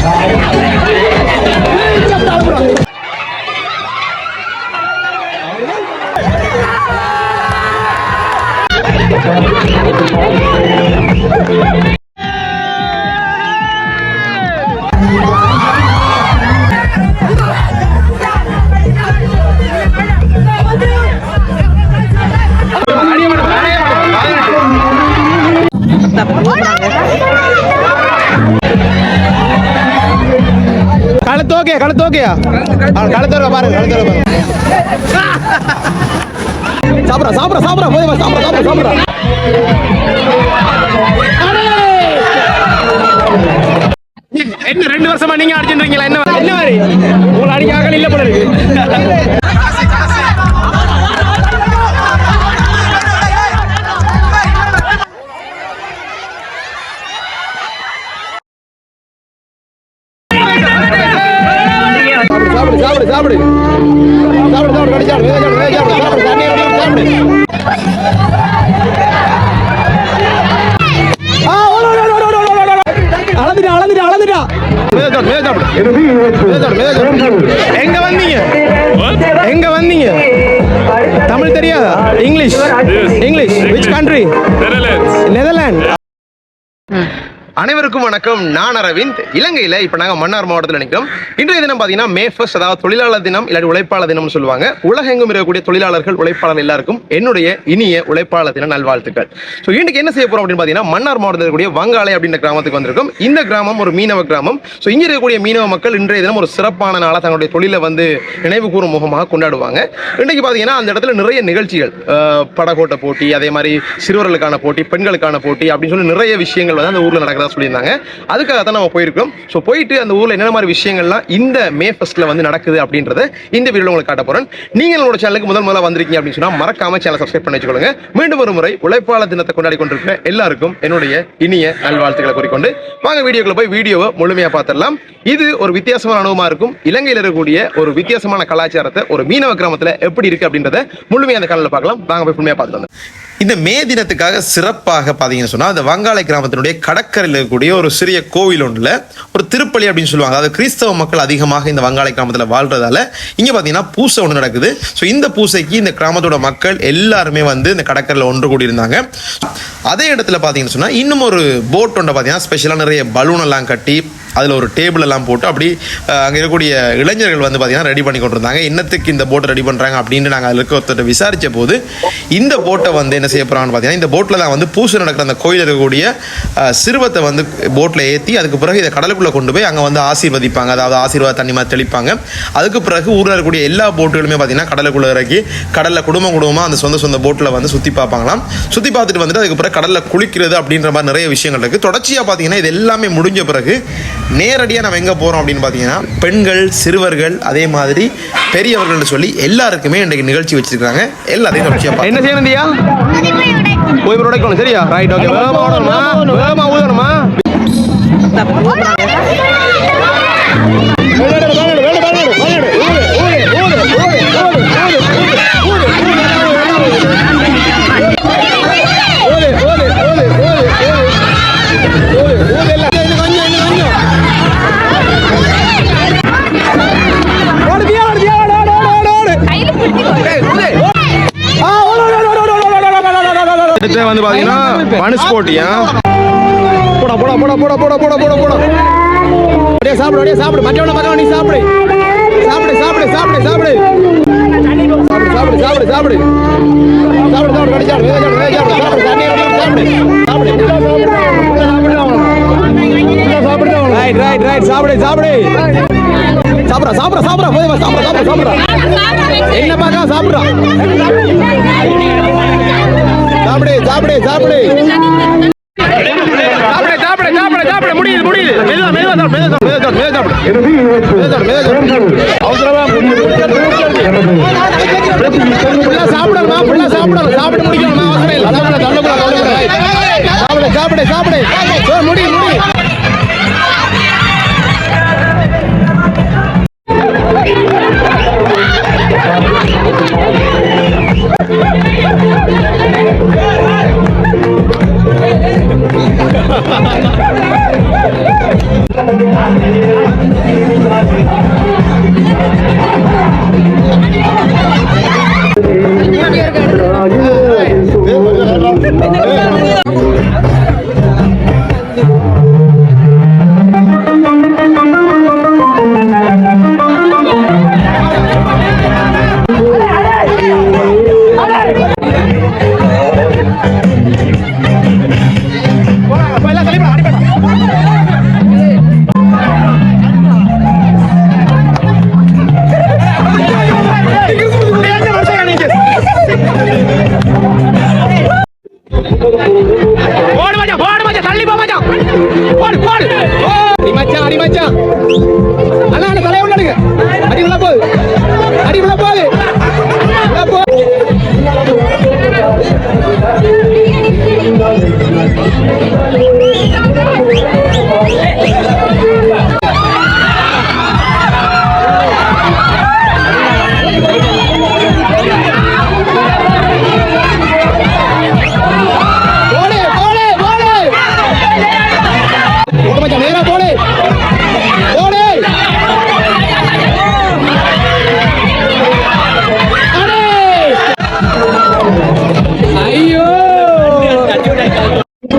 哎，你叫大了不啦？குட்டியா அவன் கழுத்தோட பாருங்க கழுத்தோட பாருங்க. சாப்பிட சாப்பிட சாப்பிட போய் சாப்பிட சாப்பிட சாப்பிட என்ன ரெண்டு வருஷமா நீங்க அடிச்சுட்டு என்ன என்ன மாதிரி? உங்களை அடிக்க ஆகல இல்ல போல இருக்கு. சாப்பிடு. சாப்பிடு சாப்பிடு சாப்பிடு சாப்பிடு சாப்பிடு சாப்பிடு சாப்பிடு. எங்க வந்தீங்க? எங்க வந்தீங்க? தமிழ் தெரியாதா? English? English. Which country Netherlands அனைவருக்கும் வணக்கம். நான் அரவிந்த். இலங்கையில் இப்போ நாங்கள் மன்னார் மாவட்டத்தில் நிற்கிறோம் இன்றைய தினம் பார்த்தீங்கன்னா மே ஃபர்ஸ்ட் அதாவது தொழிலாளர் தினம் இல்லாட்டி உழைப்பாளர் தினம்னு சொல்லுவாங்க. உலகெங்கும் இருக்கக்கூடிய தொழிலாளர்கள் உழைப்பாளர் எல்லாருக்கும் என்னுடைய இனிய உழைப்பாளர் தின நல்வாழ்த்துக்கள். ஸோ இன்றைக்கு என்ன செய்ய போகிறோம் அப்படின்னு பார்த்தீங்கன்னா மன்னார் மாவட்டத்தில் இருக்கக்கூடிய வங்காளை அப்படின்ற கிராமத்துக்கு வந்திருக்கும். இந்த கிராமம் ஒரு மீனவ கிராமம். ஸோ இங்கே இருக்கக்கூடிய மீனவ மக்கள் இன்றைய தினம் ஒரு சிறப்பான நாளாக தங்களுடைய தொழிலை வந்து நினைவு கூறும் முகமாக கொண்டாடுவாங்க. இன்றைக்கு பார்த்தீங்கன்னா அந்த இடத்துல நிறைய நிகழ்ச்சிகள். அஹ், படகோட்ட போட்டி அதே மாதிரி சிறுவர்களுக்கான போட்டி பெண்களுக்கான போட்டி அப்படின்னு சொல்லி நிறைய விஷயங்கள் வந்து அந்த ஊரில் நடக்கிறதா சொல்லியிருந்தாங்க. அதுக்காக தான் நம்ம போயிருக்கோம். ஸோ போயிட்டு அந்த ஊரில் என்னென்ன மாதிரி விஷயங்கள்லாம் இந்த மே ஃபஸ்ட்டில் வந்து நடக்குது அப்படின்றத இந்த வீடியோவில் உங்களுக்கு காட்ட போகிறேன் நீங்கள் என்னோட சேனலுக்கு முதல் முதல்ல வந்திருக்கீங்க அப்படின்னு சொன்னால் மறக்காம சேனல் சப்ஸ்கிரைப் பண்ணி வச்சுக்கோங்க. மீண்டும் ஒரு முறை உழைப்பாளர் தினத்தை கொண்டாடி கொண்டிருக்கிற எல்லாருக்கும் என்னுடைய இனிய நல்வாழ்த்துக்களை கூறிக்கொண்டு வாங்க வீடியோக்குள்ள போய் வீடியோவை முழுமையாக பார்த்துடலாம். இது ஒரு வித்தியாசமான அனுபவமா இருக்கும். இலங்கையில் இருக்கக்கூடிய ஒரு வித்தியாசமான கலாச்சாரத்தை ஒரு மீனவ கிராமத்தில் எப்படி இருக்கு அப்படின்றத முழுமையாக அந்த காலையில் பார்க்கலாம். வாங்க போய் முழுமையாக பார்த்துட்டு வந்து இந்த மே தினத்துக்காக சிறப்பாக பார்த்தீங்கன்னு சொன்னால் அந்த வங்காள கிராமத்தினுடைய கடற்கரையில் இருக்கக்கூடிய ஒரு சிறிய கோவில் ஒன்றில் ஒரு திருப்பலி அப்படின்னு சொல்லுவாங்க. அதாவது கிறிஸ்தவ மக்கள் அதிகமாக இந்த வங்காள கிராமத்தில் வாழ்றதால இங்கே பார்த்தீங்கன்னா பூசை ஒன்று நடக்குது. ஸோ இந்த பூசைக்கு இந்த கிராமத்தோட மக்கள் எல்லாருமே வந்து இந்த கடற்கரையில் ஒன்று கூடியிருந்தாங்க. அதே இடத்துல பார்த்தீங்கன்னு சொன்னால் இன்னும் ஒரு போட் ஒன்றை பார்த்தீங்கன்னா ஸ்பெஷலாக நிறைய பலூன் எல்லாம் கட்டி அதில் ஒரு டேபிள் எல்லாம் போட்டு அப்படி அங்கே இருக்கக்கூடிய இளைஞர்கள் வந்து பார்த்தீங்கன்னா ரெடி பண்ணி கொண்டிருந்தாங்க. என்னத்துக்கு இந்த போட்டை ரெடி பண்ணுறாங்க அப்படின்னு நாங்கள் அதில் இருக்கிற விசாரித்த போது இந்த போட்டை வந்து என்ன செய்ய போகிறாங்கன்னு பார்த்தீங்கன்னா இந்த போட்டில் தான் வந்து பூசை நடக்கிற அந்த கோயில் இருக்கக்கூடிய சிறுவத்தை வந்து போட்டில் ஏற்றி அதுக்கு பிறகு இதை கடலுக்குள்ளே கொண்டு போய் அங்கே வந்து ஆசீர்வதிப்பாங்க. அதாவது ஆசீர்வாத தண்ணி மாதிரி தெளிப்பாங்க. அதுக்கு பிறகு ஊரில் இருக்கக்கூடிய எல்லா போட்டுகளுமே பார்த்தீங்கன்னா கடலுக்குள்ளே இறக்கி கடலில் குடும்பம் குடும்பமாக அந்த சொந்த சொந்த போட்டில் வந்து சுற்றி பார்ப்பாங்களாம். சுற்றி பார்த்துட்டு வந்துட்டு அதுக்கு பிறகு கடலில் குளிக்கிறது அப்படின்ற மாதிரி நிறைய விஷயங்கள் இருக்குது தொடர்ச்சியாக பார்த்தீங்கன்னா இது எல்லாமே முடிஞ்ச பிறகு நேரடியாக நம்ம எங்கே போகிறோம் அப்படின்னு பார்த்தீங்கன்னா பெண்கள் சிறுவர்கள் அதே மாதிரி பெரியவர்கள்னு சொல்லி எல்லாருக்குமே இன்றைக்கு நிகழ்ச்சி வச்சிருக்காங்க. எல்லாத்தையும் தொடர்ச்சியாக என்ன செய்யணுந்தியா போய் உடைக்கணும் சரியா? ரைட் ஓகே வேகமா ஓடணுமா? வேகமா ஊதணுமா? போட்டியா? போடா போடா போடா போடா போடா போடா போடா போடா. அப்படியே சாப்பிடு அப்படியே சாப்பிடு. மற்றவன பக்கம் நீ சாப்பிடு. சாப்பிடு சாப்பிடு சாப்பிடு சாப்பிடு. சாப்பிடு சாப்பிடு சாப்பிடு சாப்பிடு. சாப்பிடு சாப்பிடு கடி சாப்பிடு சாப்பிடு சாப்பிடு சாப்பிடு தண்ணி சாப்பிடு. சாப்பிடு ரைட் ரைட் ரைட் சாப்பிடு சாப்பிடு. சாப்பிடா சாப்பிடா. சாப்பிடா போய் சாப்பிடா சாப்பிடா சாப்பிடா என்ன பார்க்க சாப்பிடா சாப்பிடு சாப்பிடு சாப்பிடு. சாப்பிடு சாப்பிடு சாப்பிடு சாப்பிடு. முடியுது Thank you.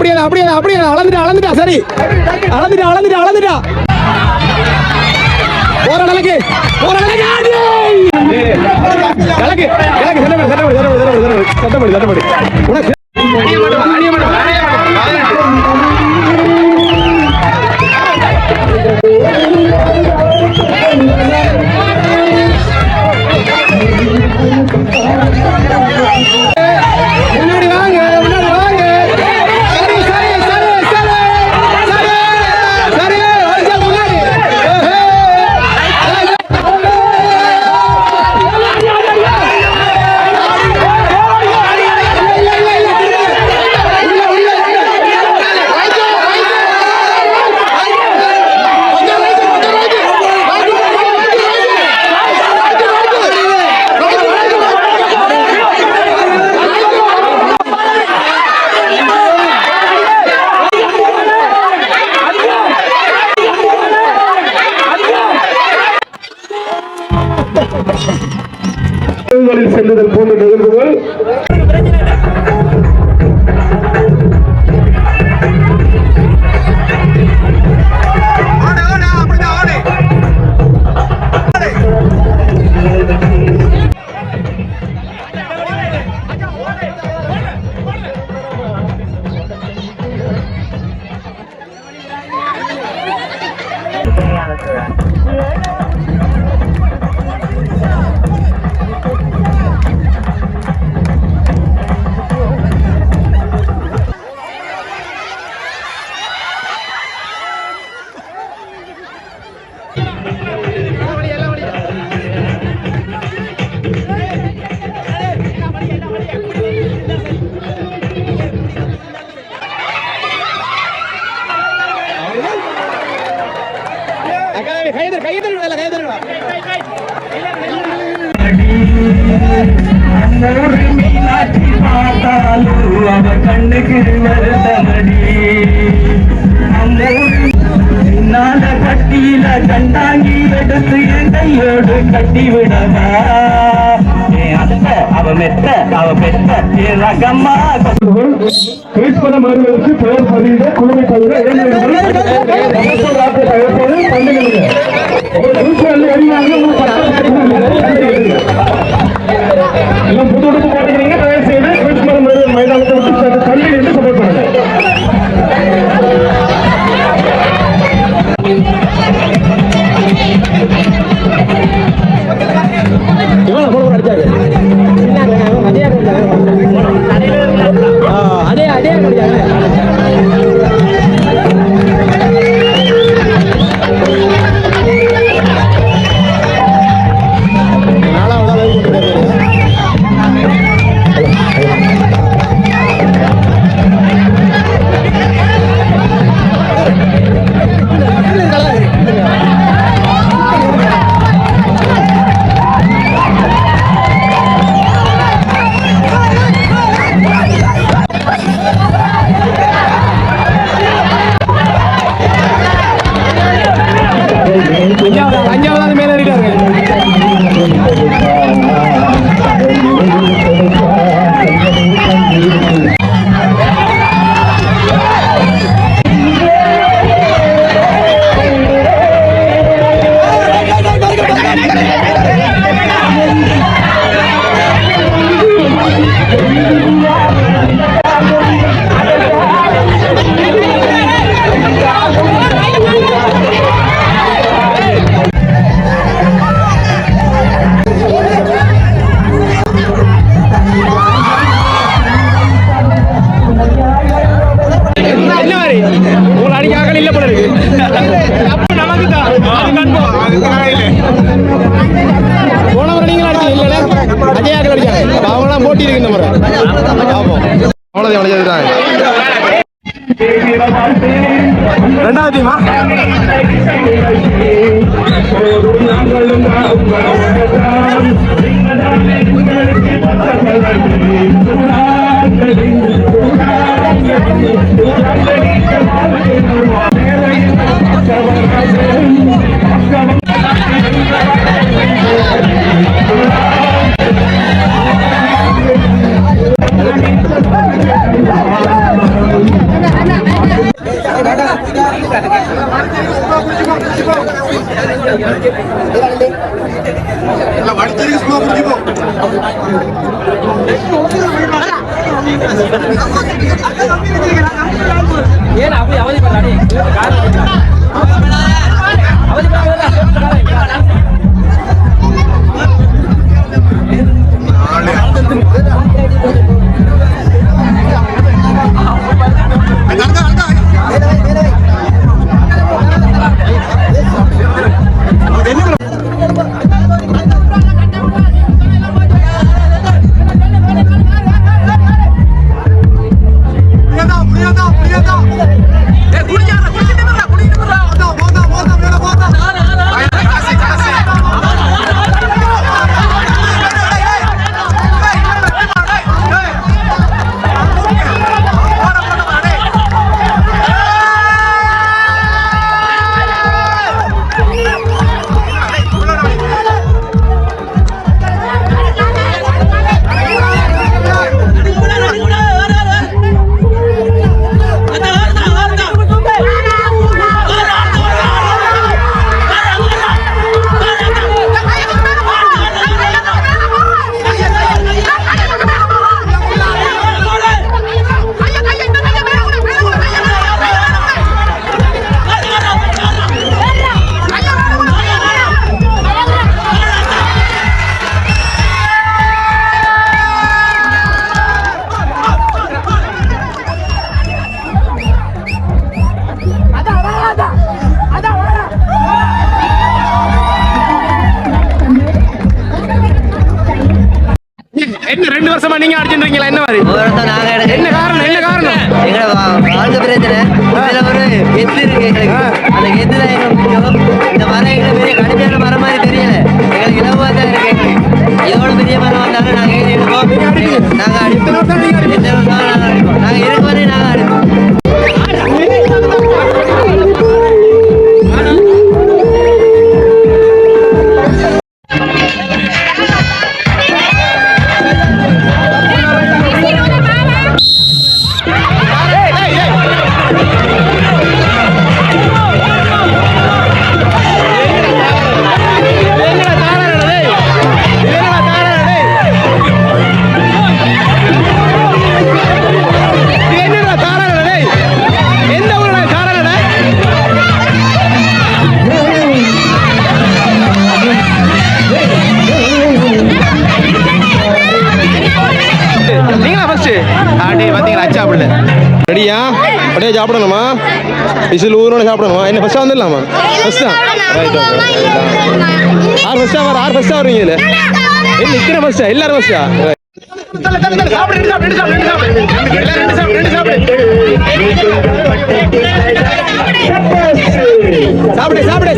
அப்படியே அப்படியே அப்படியே அளந்துட்டா அளந்துட்டா சரி அளந்துட்டா அளந்துட்டா அளந்துட்டா போற நடக்கு போற நடக்கு ஆடி! நடக்கு நடக்கு சட்டப்படி சட்டப்படி சட்டப்படி சட்டப்படி சட்டப்படி சட்டப்படி உனக்கு இடங்களில் செல்லுதல் போன்ற நிகழ்வுகள் கண்ணூர் மீனாட்சி பார்த்தாலும் அவ கண்ணுக்கு வருத்தமடி சின்னால கட்டியில கண்டாங்கி எடுத்து என் கையோடு கட்டி விடவா அவ மெத்த அவ பெத்த ரகம்மா பேசுவன குழுமை பதிவிட 哎。ரெண்டு ரெண்டு வருஷமா நீங்க அடிச்சுட்டு என்ன மாதிரி? என்ன காரணம்? என்ன காரணம்? எங்களோட வாழ்க்கை விசில் சாப்பிடணுமா? என்ன ஃபஸ்ட்டாக வந்துடலாமா? ஃபஸ்ட்டா ரைட் ஆறு ஃபஸ்ட்டாக வர ஆறு ஃபஸ்ட்டாக வருவீங்க இதில். என்ன இத்தனை ஃபஸ்ட்டா எல்லாரும் ஃபஸ்ட்டா சாப்பிடு சாப்பிடு.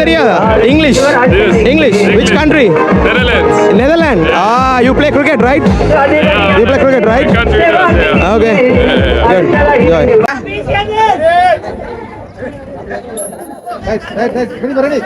தெரியாதா English English which country Netherland are you play cricket right you play cricket right okay Guys, guys, guys, bring it, bring it.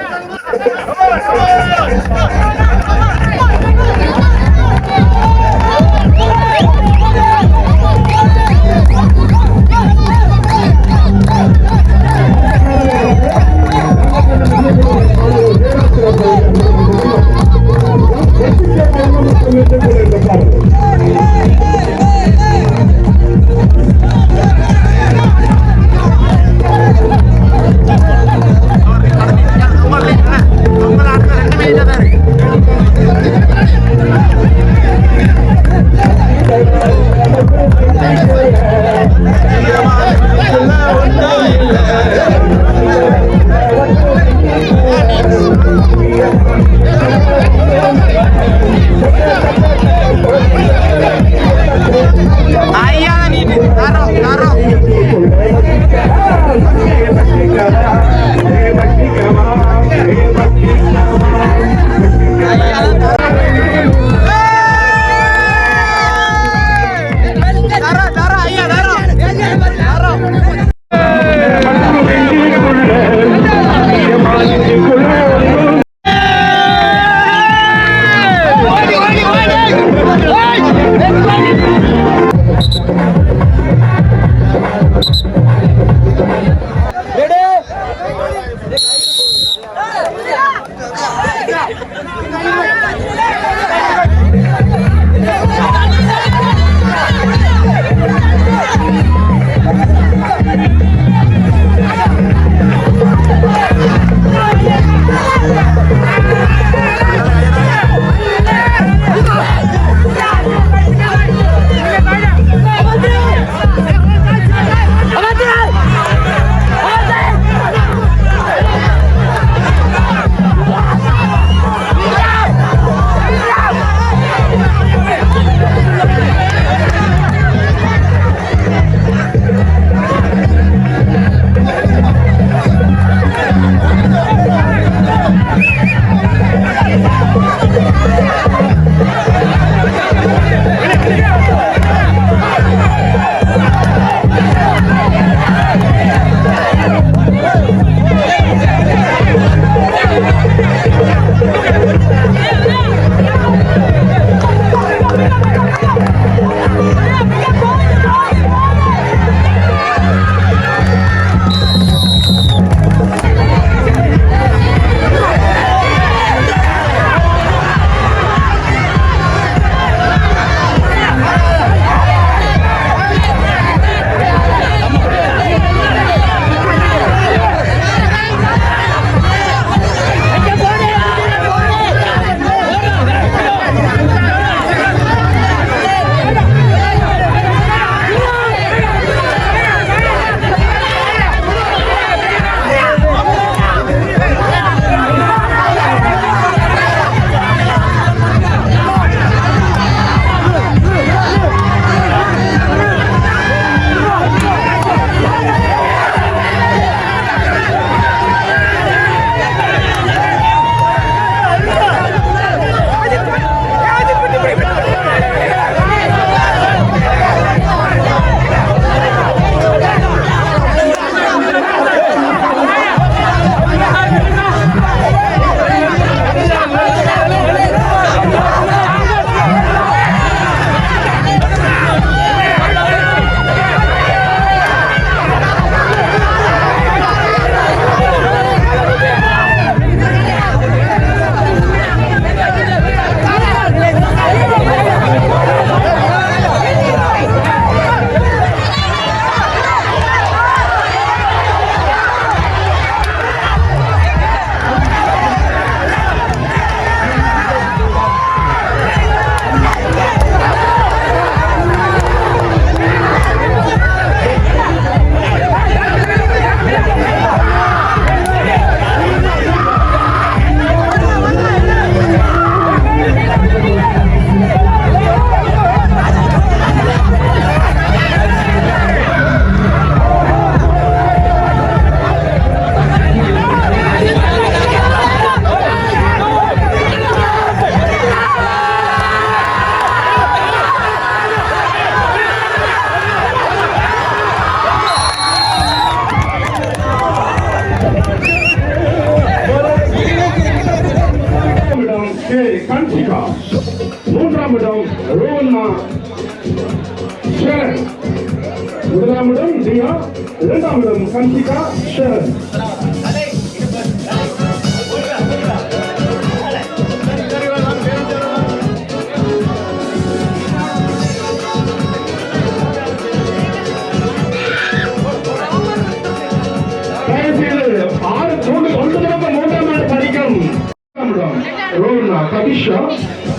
கபிஷா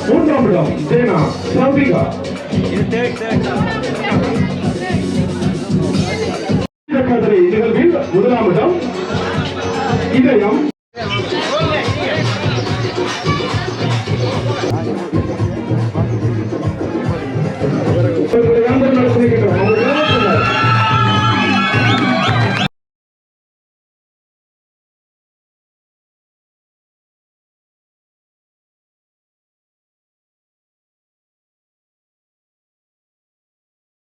மூன்றாம் இடம் தேனா சம்பிகா கதரை நிகழ்வில் முதலாம் இடம் இதயம்.